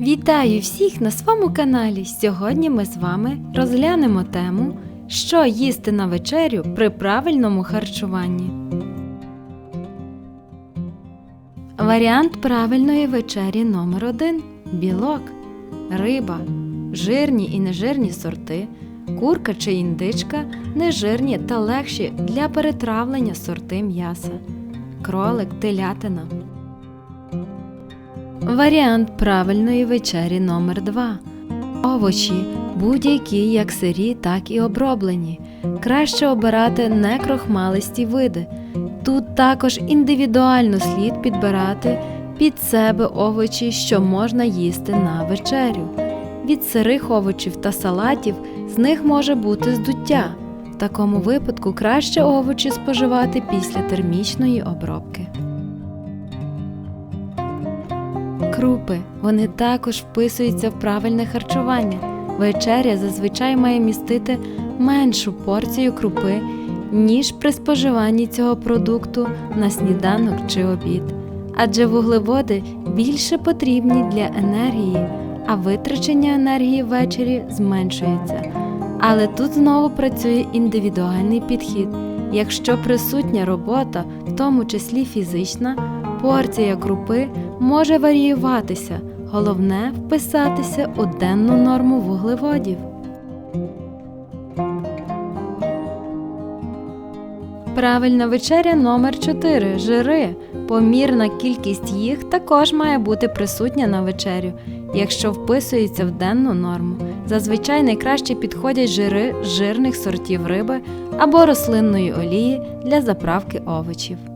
Вітаю всіх на своєму каналі. Сьогодні ми з вами розглянемо тему, що їсти на вечерю при правильному харчуванні. Варіант правильної вечері номер 1 білок, риба, жирні і нежирні сорти, курка чи індичка, нежирні та легші для перетравлення сорти м'яса, кролик, телятина. Варіант правильної вечері номер 2 Овочі будь-які як сирі, так і оброблені. Краще обирати некрохмалисті види. Тут також індивідуально слід підбирати під себе овочі, що можна їсти на вечерю. Від сирих овочів та салатів з них може бути здуття. В такому випадку краще овочі споживати після термічної обробки. Крупи. Вони також вписуються в правильне харчування. Вечеря зазвичай має містити меншу порцію крупи, ніж при споживанні цього продукту на сніданок чи обід. Адже вуглеводи більше потрібні для енергії, а витрачення енергії ввечері зменшується. Але тут знову працює індивідуальний підхід. Якщо присутня робота, в тому числі фізична, порція крупи може варіюватися, головне вписатися у денну норму вуглеводів. Правильна вечеря номер 4 жири. Помірна кількість їх також має бути присутня на вечерю, якщо вписується в денну норму. Зазвичай найкраще підходять жири з жирних сортів риби або рослинної олії для заправки овочів.